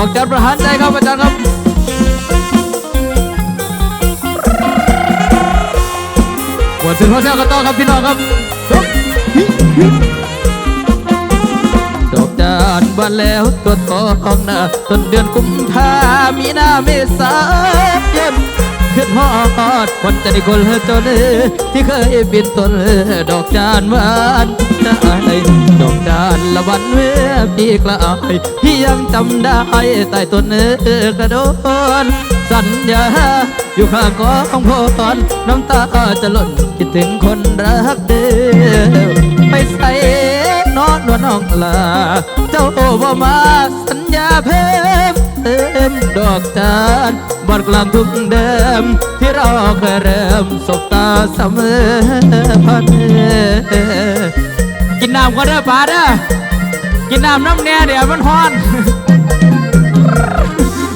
อกจันประหารใจครับอาจารย์ครับหมดถึงหัวแถวกันต่อครับพี่น้องครับดอกจานบานแล้วตัวทองหน้าต้นเดือนกุมภามีนาเมษายน ขึ้นฮอดคนใจคนจนที่เคยเป็นต้นดอกจานหวานได้ดอกจานละวันเมื่อปีกลายพี่ยังจำได้ใต้ต้นกระโดนสัญญาอยู่ข้างกองพรน้ำตาจะหล่นคิดถึงคนรักเดิมไปใส่นอนวน้องลา เจ้าบ่มาสัญญาเพิ่ม ติมดอกจานบอนกลางทุ่งเดิม ที่เราเคยเริ่มสบตาเสมอพันกินน้ำก็ได้อป้าเด้อกินน้ำน้ำแน่เดี๋ยวมันฮ้อน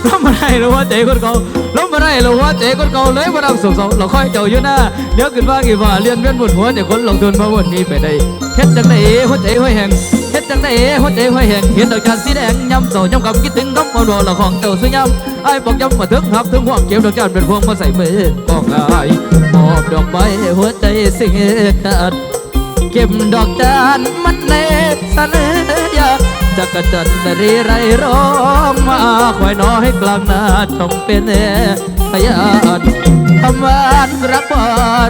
ล้มมาได้หรือว่าเจ๊คนเก่าล้มมาได้หรือว่าเจ๊คนเก่าเลยมาดังสงสเราค่อยเจ้าอยู่หน้าเดี๋ยวขึ้นว่ากี่ว่าเลียนเวียนบนหัวแต่คนลงทุนมาวันนี้ไปได้เฮ็ดจังไดหัวใจห้อยแหง เฮ็ดจังไดหัวใจห้อยแหงเห็นดอกจานสีแดงย้ำโซย้ำกับคิดถึงคำอ่อนวอนละของเจ้าสุย้ำไอ้บอกย้ำมาถึงทับถึงห่วงเก็บดอกจานเป็นพวงมาใส่มือบอกอายมอบดอกไม้หัวใจสิขาดเก็บดอกจานมันเนสัญญาจะกระจัดรีไรร้องมาคอยน้อยกลางนาจงเป็นพยานทำวานรักบ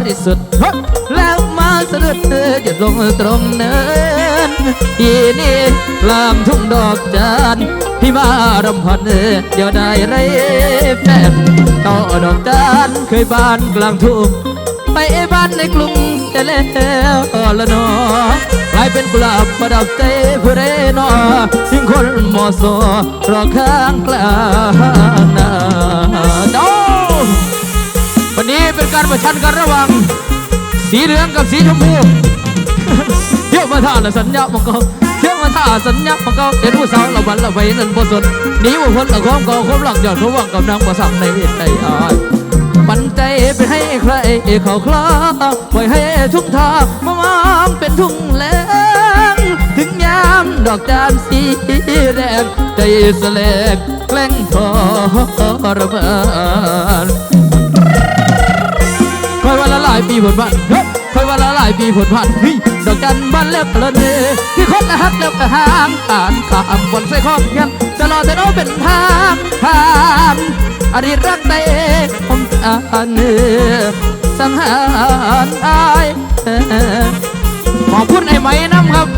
ริสุทธิ์แล้วมาสะดุดหยุดลงตรงเนิ นทีนี้กลางทุ่งดอกจานพี่มารำพันเดี๋ยวได้ไรแฟนต่อดอกจานเคยบ้านกลางทุ่งไปบ้านในกรุงแต่แล้วละนอกลายเป็นกุหลาบประดับใจผู้ใดนอทิ้งคนมอสอรอข้างกลางนาโอ้วันนี้เป็นการประชันกันระหว่างสีเหลืองกับสีชมพู มาท่าละสัญญามังกรเที่ยวมาท่าสัญญามังกรเห็นผู้สาวละวันละไว้นั่นบ่สนหนีว่าพ้นละความก่อความหลังยอดเขาว่างกับนางประสังในใจอายปันใจไปให้ใครเขาคลาปล่อยให้ทุกทางมามองเป็นทุ่งแล้งถึงยามดอกจานสีแดงใจสลกแกล้งทรมานคอยวันละหลายปีผลพันเฮ้ย คอยวันละหลายปีผลพันเฮ้ยดอกจันบ้านเล็บละเนที่คนละฮักเล็บกระหางผ่านขามบนใส่ข้อเพียงจะรอแต่โน้เป็นทางผ่านอดีตรักใจผมอ่านสังหารอายขอบคุณไอ้ไหมน้ำครับ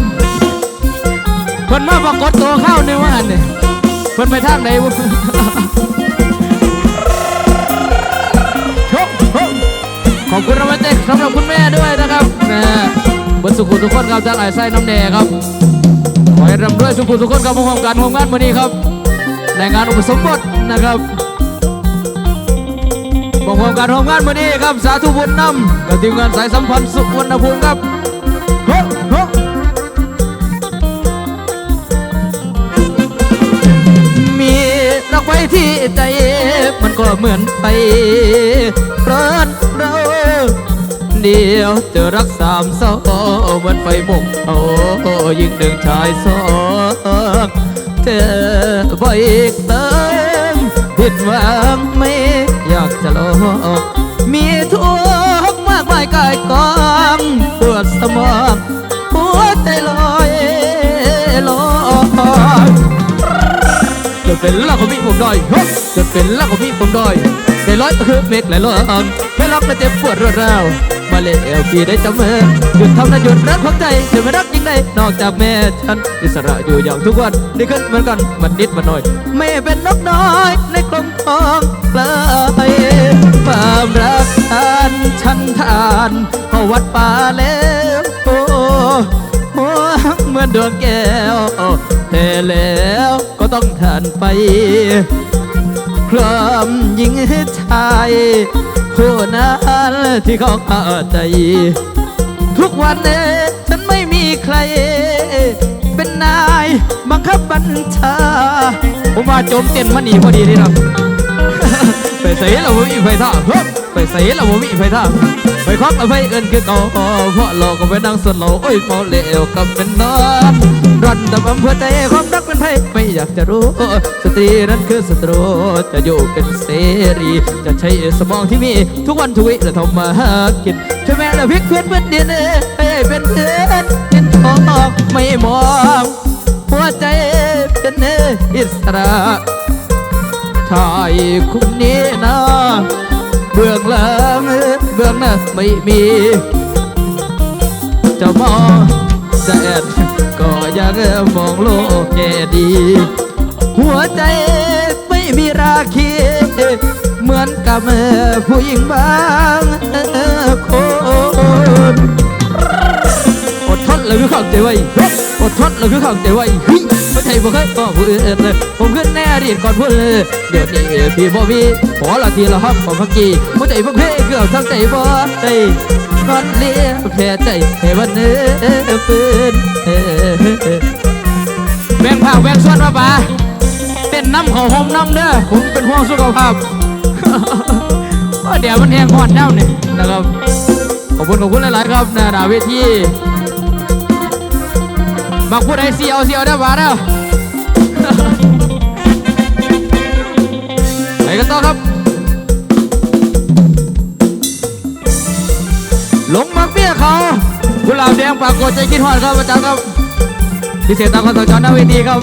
เพิ่นมาปรากฏตัวเข้าในวันเนี่ยเพิ่นไปทางไหนวะ ขอบคุณรางวัลเด็กสำหรับคุณแม่ด้วยนะครับนะบนสุขุทุกคนครับจากไอ้ไส้น้ำแดงครับขอให้ร่ำรวยสุขุทุกคนครับมาพร้อมกันพร้อมงานวันนี้ครับในงานอุปสมบทนะครับมาพร้อมกันพร้อมงานวันนี้ครับสาธุบุญนำกับทีมงานสายสัมพันธ์สุวรรณภูมิครับฮฮมีรักไว้ที่ใจมันก็เหมือนไฟร้อนเรา เดียวเจอรักสามสองเหมือนไฟหมกเอายิ่งหนึ่งชายสองเธอบ่อีกเติมผิดหวังไม่อยากจะลอกมีทุกข์มากมายกายกองปวดสมองหัวใจลอยลอยเกิดเป็นลักของพี่ผมดอยเฮ้ยเป็นลักของพี่ผมดอยได้ร้อยตะคือเมฆไหลลอยแค่รักและเจ็บปวดรวดร้าว มาเลยเอลพี่ได้จำเมื่อหยุดทำนะหยุดรักของใจจะไม่รักยิ่งใดนอกจากแม่ฉันอิสระอยู่อย่างทุกวันได้ขึ้นเหมือนกันมันนิดมันหน่อย ไม่เป็นนกน้อยในกลมทองปลายความรักฉันฉันทานเขาวัดป่าแล้วโอ้หัวเหมือนดวงแก้วเทแล้วก็ต้องทานไป พร้อมหญิงชายผู้นั้นที่เขาเข้าใจ ทุกวันนี้ฉันไม่มีใคร เป็นนายบังคับบัญชา ผมว่าโจมเต้นมาหนีพอดีเลยนะไปใส่เราบ่มีไฟท่าเฮ้ยไปใส่เราบ่มีไฟท่า ไปควักเอาไฟเอินคือเก่าเพราะเราก็ไปนั่งส่วนเราโอ้ยพอเลวกับเป็นนอนรันแต่บำเพื่อใจความรักเป็นไพ่ไม่อยากจะรู้ สตรีนั้นคือสตรูจะอยู่เป็นเสรี จะใช้สมองที่มี ทุกวันทุกวิและทำมาหากินใช่ไหมละพิกเพื่อนเพื่อนเดียนให้เป็นเพื่อนกินทองไม่มองหัวใจเป็นอิสระชายคุณนี้นะเบื้องหลังืองน้าไม่มีจะมองจะแอดก็ยังมองโลกแง่ดี หัวใจไม่มีราคีเหมือนกับผู้หญิงบางคนอดทนเลยคือข้างใจไว้อดทนเลยคือข้างใจไว้เฮ้ยไม่ ใช่บ่เคยบอกผู้อื่นเลยผมขึ้นแน่รีดก่อนพูดเลยเดี๋ยวนี้พี่บ่มีขอละทีละฮักของพักกี้หัวใจพวกเพ่เกือบทั้งใจบ่ได้นอนเลี้ยงแพ้ใจให้วันเนื้อปืนแบ่งผักแบ่งส่วนมาป่าเต้นน้ำของผมน้ำเด้อผมเป็นห่วงสุขภาพเดี๋ยวมันแห้งหอดเน่าเนี่ยนะครับขอบคุณขอบคุณหลาย ๆ ครับน้าหนาเวทีบักพูดไอเสียวเสียวได้บ้าแล้ว กันต่อครับหลงมักเบี้ยเขากุหลาบแดงปากฏใจกินหอดครับอาจารย์ครับพิเศษตามคอนเสิร์ตจอหน้าเวทีครับ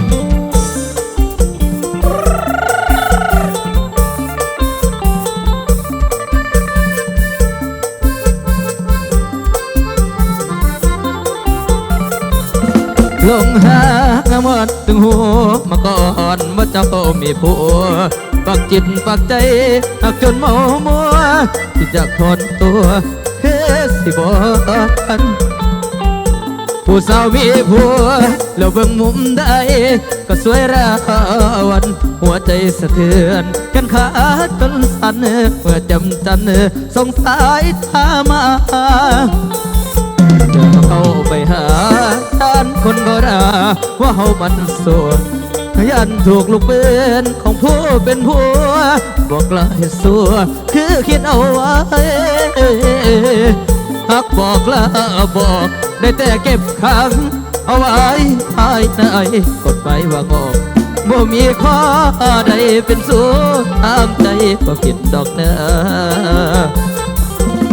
ลงหาหมดถึงหัวมาก่อนว่าเจ้ามีผัว ปักจิตปักใจหักจนเมามัวที่จะทนตัวเฮสิบอันผู้สาวมีผัวแล้วเบิ่งมุมใดก็สวยราวัน หัวใจสะเทือนกันขาดจนสั่นเมื่อจำจันสงสายตามาจะเข้าไปหาท่านคนก็ด่าว่าเฮามันสวน ยันถูกลูกเป็นของผู้เป็นผัวบอกลาให้สัวคือคิดเอาไว้หักบอกลาบอกได้แต่เก็บขังเอาไว้ภายในกดไปว่างอกบ่มีข้อใดเป็นสู้ทางใจก็คิดดอกเนื้อ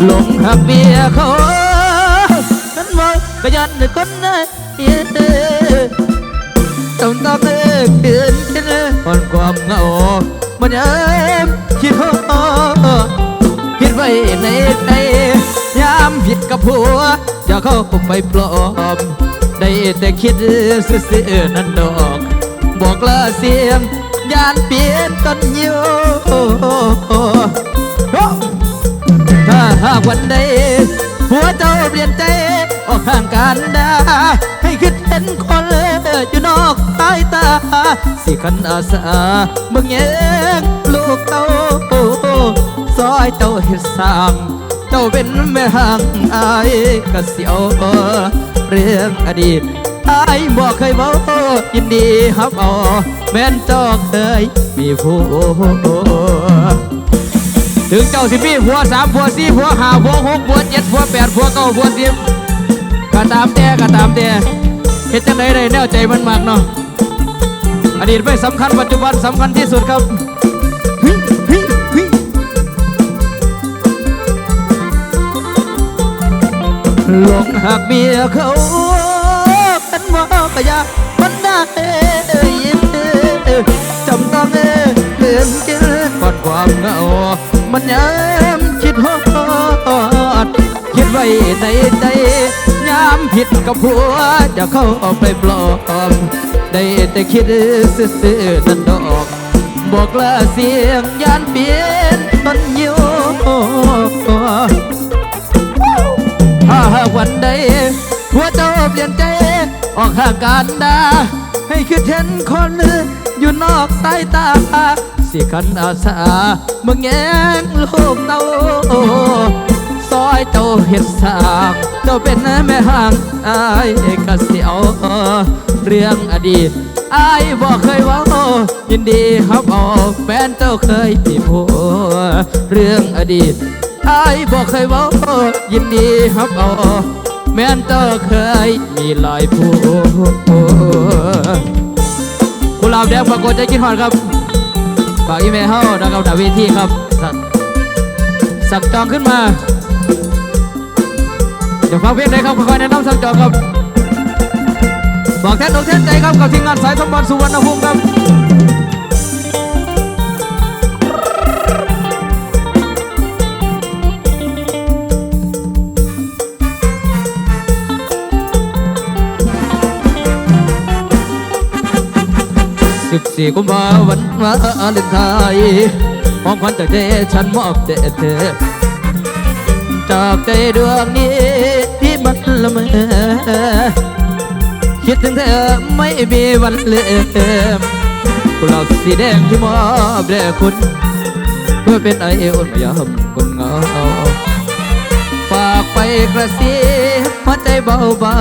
หลงหักเมียเขานั้นว่าก็ยันคนไห ต้องต้องเลิกเดือนที่เลิกก่อนความเหงามันยังคิดฮอดคิดไว้ในใจยามผิดกับผัวอย่าเข้าไปปลอม ได้แต่คิดซื่อๆนั่นดอก บอกลาเสียงยานเปลี่ยนต้นอยู่ถ้าหากวันใดหัวเจ้าเปลี่ยนใจ ออกห่างกันด สิขันอาสาเมื่อแงงลูกเต้าซอยเจ้าเฮ็ดสร้างเจ้าเป็นแม่ห่างอายกะเสียวเรื่องอดีตอายบอกเคยบอกยินดีฮับเอาแม่นจ้าเคยมีผู้ถึงเจ้าสิมีผัวสามผัวสี่ผัวห้าผัวหกผัวเจ็ดผัวแปดผัวเก้าผัวสิบก็ตามแต่ก็ตามแต่เฮ็ดจังไดได้แนวใจมันมากเนาะ อดีตไม่สำคัญปัจจุบันสำคัญที่สุดครับหลงหักเมียเขาเป็นว่ากยามันได้ยินจำต้องเลื่อนกินก่อนความเหงา มันยังคิดฮอดคิดไว้ในใจยามผิดกับผัวจะเข้าเอาไปปลอม ได้แต่คิดซื่อๆนั่นดอกบอกลาเสียงยานเปลี่ยนต้นอยู่ถ้าหากวันใดหัวเจ้าเปลี่ยนใจ ออกห่างกันดา ให้คือเห็นคนอยู่นอกสายตา สิขันอาสาเมื่อแงงลูกเตา ซอยเจ้าเห็ดสางเจ้าเป็นแม่ห่างอายก็เสียวเรื่องอดีตอายบอกเคยว่ายินดีครับเอาแฟนเจ้าเคยมีผัวเรื่องอดีตอายบอกเคยว่ายินดีฮับเอาแม้นเจ้าเคยมีหลายผู้กุหลาบแดงปรากฏใจกินหอดครับฝากอีเมลเฮานะครับดาเวทีครับ สั่นสักจองขึ้นมา เดี๋ยวฟังเพลงไหนครับค่อยๆแนะนำสักจองครับ บอกแทนอกแทนใจครับกับทีมงานสายสมบัติสุวรรณภูมิครับสิบสี่กุมภาวันวาเลนไทน์ของขวัญจากใจฉันมอบแด่เธอ จากใจดวงนี้ที่มันละเมอคิดถึงเธอไม่มีวันลืมกุหลาบสีแดงที่มอบแด่คุณเพื่อเป็นไออุ่นยามคนเงาฝากไปกระซิบหัวใจเบา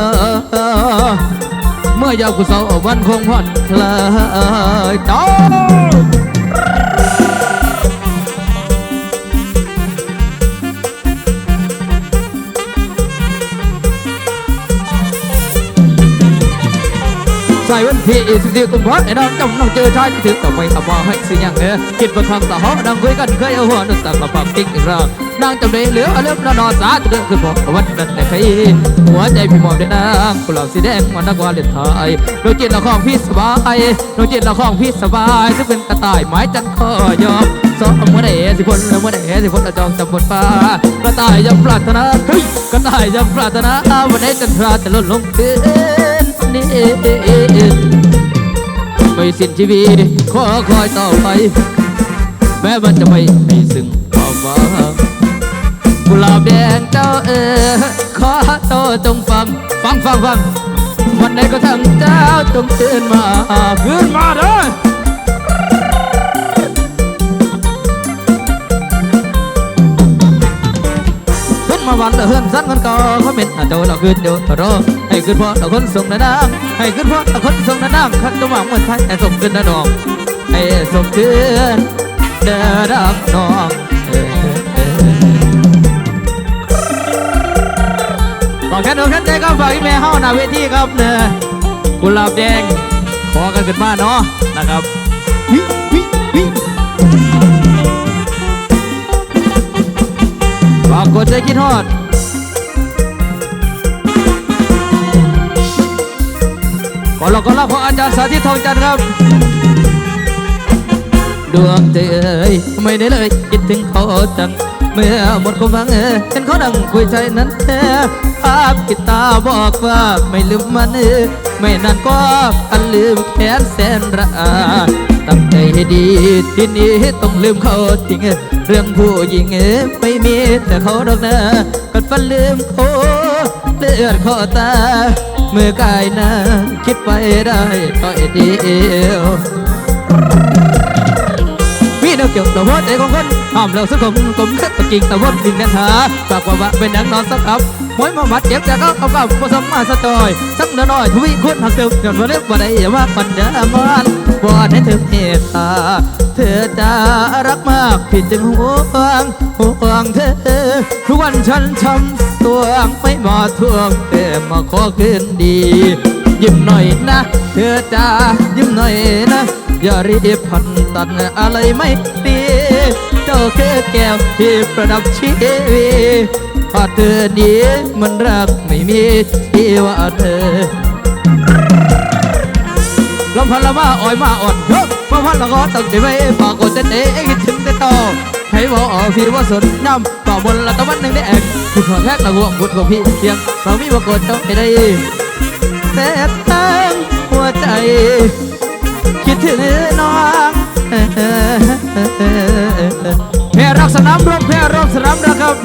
ๆเมื่อยามกุศร้าวันคงผ่อนคลายจ้า ใส่วันที่สิบสี่กุมภาพันธ์ไอ้น้องจำน้องเจอชายที่ถึงต่อไปทำว่าให้สิยังเออคิดบางครั้งต่อหอนั่งคุยกันเคยเอาหัวนึกตักมาปากติ๊กอีกรอบนางจำเลยเหลือเอาเลือบนอนสาจะเดินขึ้นบอกวันนั้นแต่ใครหัวใจพี่มองได้นางกุหลาบสีแดงมันนักวาเลนไทยดวงจิตละของพี่สบายดวงจิตละของพี่สบายซึ่งเป็นกระต่ายไม้จันคอยอมสองเมื่อไหร่สิพลเมื่อไหร่สิพลจองจำบนฟ้ากระต่ายยังปรารถนาเฮ้ยกระต่ายยังปรารถนาวันไหนจันทราจะล่นลงพื้ นี้ ไม่สิ้นชีวิตขอคอยต่อไป แม้มันจะไม่มีซึ่งความหวังกุหลาบแดงเจ้าเออขอโตจงฟัง ฟังฟังฟังวันไหนก็ทั้งเจ้าจงตื่นมา ขึ้นมาเด้อ วันละเฮือนสั้นกันก็เขาเป็นอะโดนเราขึ้นโดนรอให้ขึ้นพราะเราคนส่งนะนางให้ขึ้นพราะเราคนส่งนะนางขันตัวหวังเหมือนไทยให้ส่งขึ้นนะน้องให้ส่งขึ้นเด้อดักน้องเออเออบอกแค่หนูแค่ใจก็ฝากอีเมลเฮาหน้าเวทีครับเนอะกุหลาบแดงขอกันขึ้นมาเนาะนะครับ กดใจคิดฮอดขอรอขอรับของอาจารย์สาธิตทองจันทร์ครับ ดวงใจเอ้ยไม่ได้เลยคิดถึงเขาจัง เมื่อหมดความหวังเออเห็นเขาดังคุยใจนั้นแท้ภาพกิตาบอกว่าไม่ลืมมันเออไม่นานก็อันลืมแค้นแสนระอาตั้งใจให้ดีที่นี้ต้องลืมเขาจริงเออเรื่องผู้หญิงเออไม่มีแต่เขาดอกนะกัดฟันลืมเขาเลือดข้อตาเมื่อกายหน้าคิดไปได้ก็เดียเดียว เกี่ยวกับหัวใจของคนห้ามเราสักคนกลมแค่ตะกิ่งตะวันดินกันหาฝากว่าว่าเป็นนังนอนสักครับมวยมาบัดเจ็บจากเขาเอากับผสมมาสะจอยสักน้อยทวีคุณหักเติมย้อนว่าเล็บว่าใดอย่าว่าปัญญามานวอนให้เธอเมตตาเธอจะรักมากผิดจึงห่วงห่วงเธอทุกวันฉันช้ำตัวไม่มาทวงแต่มาขอคืนดี ยิ้มหน่อยนะ เธอจ้ายิ้มหน่อยนะ อย่ารีบพันตันอะไรไม่ดีเจ้าแคือแก้วที่ประดับชีวิตพอเธอดีมันรักไม่มีที่ว่าเธอลมพันละมาอ่อยมาอ่อนเฮ้มาพันละก็ตั้งใจไว้ฝากกดเต้นเองคิดถึงแต่ต่อให้บอกออกพี่ว่าสนย่ำต่อบนละตะวันหนึ่งได้แอกคือขอแค่ตะวงบุดของพี่เพียงเรามีว่ากดเจ้าให้ได้แต่ตั้งหัวใจ คิดถึงน้องแพ่รักสนามรบแพ่รักสนามรักครับ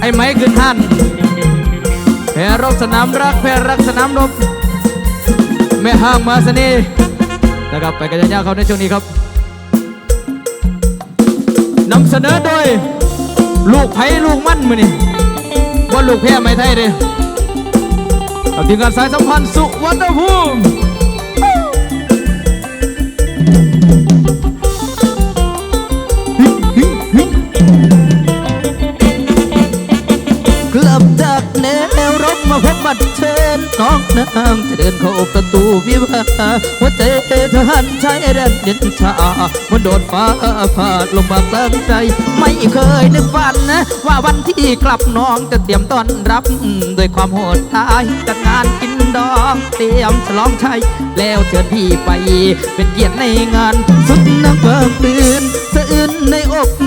ไอ้ไม้ขึ้นหันแพ่รักสนามรักแพ่รักสนามรบแม่ห้างมาสนีนะครับไปกันยาวเขาในช่วงนี้ครับนำเสนอโดย ลูกไผ่ลูกมั่นมือนี่ว่าลูกแพ้ไม่ไทยเลยเอาทีมงานสายสัมพันธ์สุวรรณภูมิ นวรบมาพบบัดเชิญน้องนางจะเดินเข้าประตูวิวาหัวใจทหารชายแดนเด่นชามันโดดฟ้าผ่าลงมากลางใจ ไม่เคยนึกฝันนะว่าวันที่กลับน้องจะเตรียมต้อนรับด้วยความโหดร้ายจัดงานกินดองเตรียมฉลองชัยแล้วเชิญพี่ไป เป็นเกียรติในงาน สุดนักเบิกปืนสะอื้นในอกสุ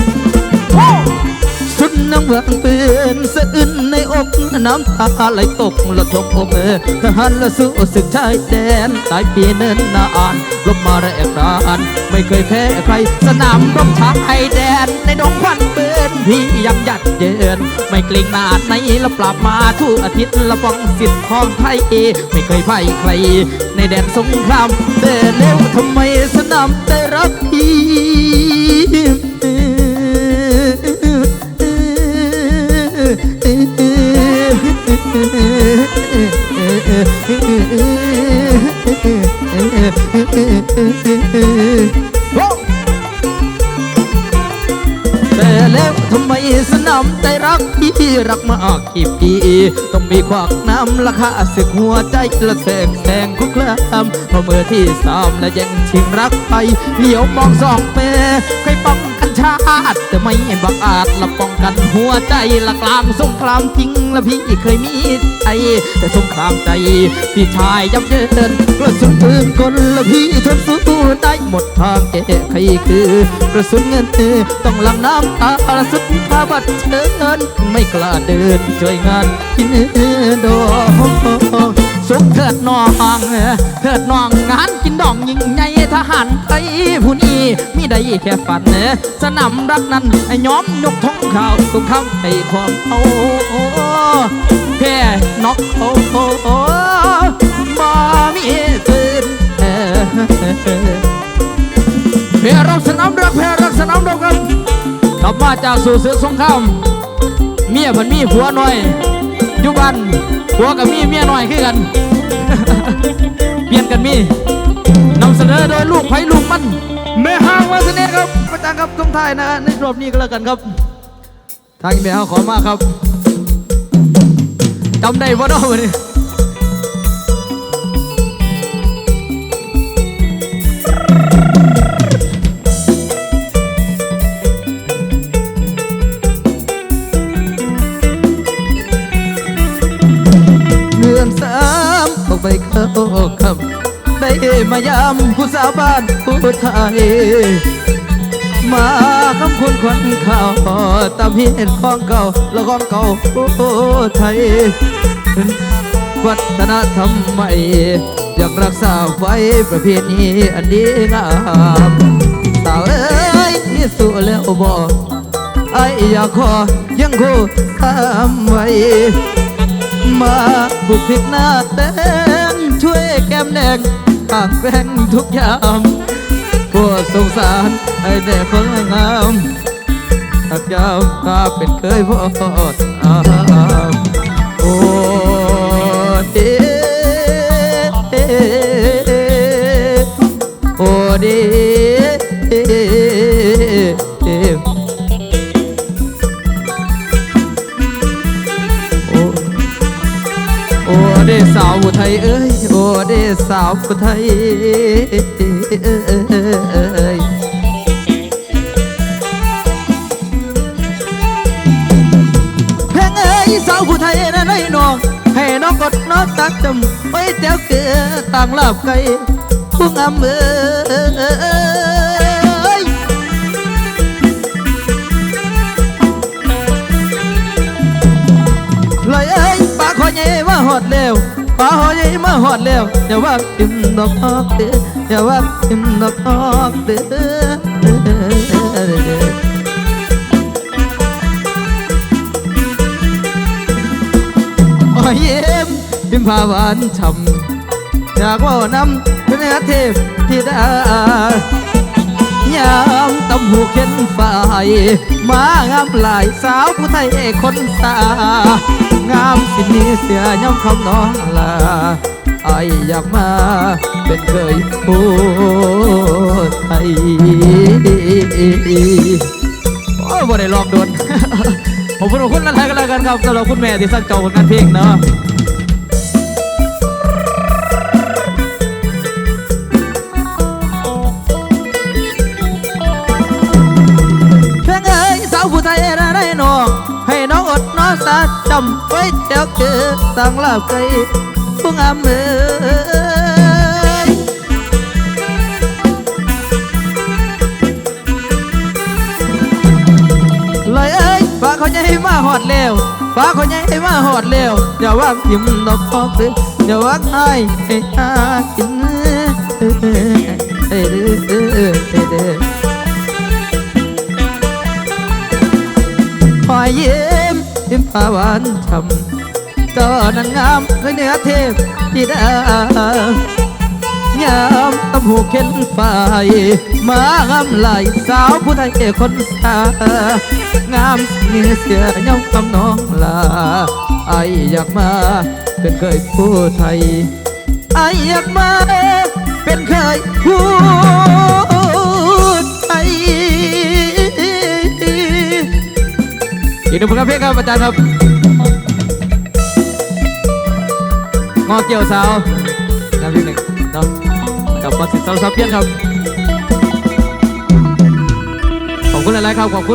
น้ำตาไหลตกละทมอเออทหารละสู้ศึกชายแดนตายปีเนินนานลบมาแรกรานไม่เคยแพ้ใคร สนามรบชายแดนในดงควันเปืนพี่ยังยัดเยินไม่เกรงนาดไหนละปราบมาทุกอาทิตย์ละป้องสิทธิ์ของไทยไม่เคยพ่ายใคร ในแดนสงครามแต่แล้วทำไมสนามได้รักพี่ แต่แล้วทำไมสนามใจรักพี่รักมากกี่ปีต้องมีควักน้ำราคาสึกหัวใจละแสงแสงคุกคลามพอเมื่อที่สามและยังชิงรักไปเหลียวมองสองแม่เคยป้อง ชาติ แต่ไม่บังอาจละป้องกันหัวใจละกลางสงครามจริงละพี่เคยมีใจแต่สงครามใจพี่ชายยับเยินกระสุนปืนกลละพี่ทนสู้ได้หมดทางแก้ไขคือกระสุนเงินเอต้องลังน้ำตาสุดข้าบัดเชิญไม่กล้าเดินช่วยงานกินดอง สุขเถิดน้องเถิดน้องงานกินดองยิ่งใหญ่ทหารไทยผู้นี้มีได้แค่ฝันสนามรักนั้นไอ้ย้อมยกทงข่าวทุกคำให้ความเอาแพ้นอกโอ้โอ้บ่มีตื่นเพรักสนามรักเพรักสนามรักครับกลับมาจากสู่ศึกสงครามเมียเพันมีผัวหน่อยอยุบัน ผัวกับมีเมียหน่อยคือกัน เปลี่ยนกันมีนำเสนอโดยลูกไผ่ลูกมันแม่ห้างวาสเน่ครับประจังครับทุงท้ายนะฮะในรอบนี้ก็แล้วกันครับ ทางแม่ห้างขอมากครับจำได้บ่เนาะวันนี้ มายามผู้สาวบ้านผู้ไทยมาคำคุณควันข่าวตามเห็นของเก่าละของเก่าผู้ไทยวัฒนธรรมใหม่อยากรักษาไว้ประเพณีอันดีงามสาวเอ้ยสู้แล้วบอกไอ้อยากขอยังคู่ตามไว้มาบุกพิกหน้าแดงช่วยแก้มแดง ต่างแบ่งทุกยางปวดสงสารไอ้แต่คนงามหักยาวตาเป็นเคยพอดอมโอ้เดโอ้เดโอ้โอ้เดสาวไทยเอ้ย โอ้เดสาวผู้ไทยเพลงเอ้ยสาวผู้ไทยนั่นไอ้น้อง ให้น้องกดน้องตักจำไว้เตียวเกลือต่างลาบไก่ผู้งามเอ้ยเลยเอ้ยปากคอใหญ่มาหอดเร็ว ปากคอใหญ่มาหอดเร็วอย่าว่าทิมดอกออกเด้ออย่าว่าทิมดอกออกเด้อโอ้ยเย็มพิมพาหวานช่ำอยากว่าน้ำเป็นเทพธิดายามตำหูเข็นฝ่ายมางามหลายสาวผู้ไทยคนตา งามสิมีเสียย่อมคำน้องลาไออยากมาเป็นเคยผู้ไทยโอ้ยบ่ได้ลองโดนผมพูดคุณอะไรกันแล้วกันครับสำหรับคุณแม่ที่สั่งจองผลงานเพลงเนาะ น้องสาจำไว้เดี๋ยวเจอสั่งลาบไก่ผู้งามเอ้ยเลยเอ้ยฟ้ ทิมพาว่างให้ให้หากินเออเออเออเออเออเออเออพอยิ้มยิ้มผาหวานช่ำก็นั้นงามเลยเนื้อเทพที่ดายามตำหูเข็นฝ่ายมางามไหลสาวผู้ไทยคนสางามเนื้อเสียย่อมคำน้องลาไออยากมาเป็นเคยผู้ไทยไออยากมาเป็นเคยผู้ อีกหนึ่งผลงานเพลงครับอาจารย์ครับงอเกี่ยวสาวนำเพลงหนึ่งเนาะกับบัตรสิทธิ์สาวสาวเพียนครับ ขอบคุณหลายๆครับขอบคุณ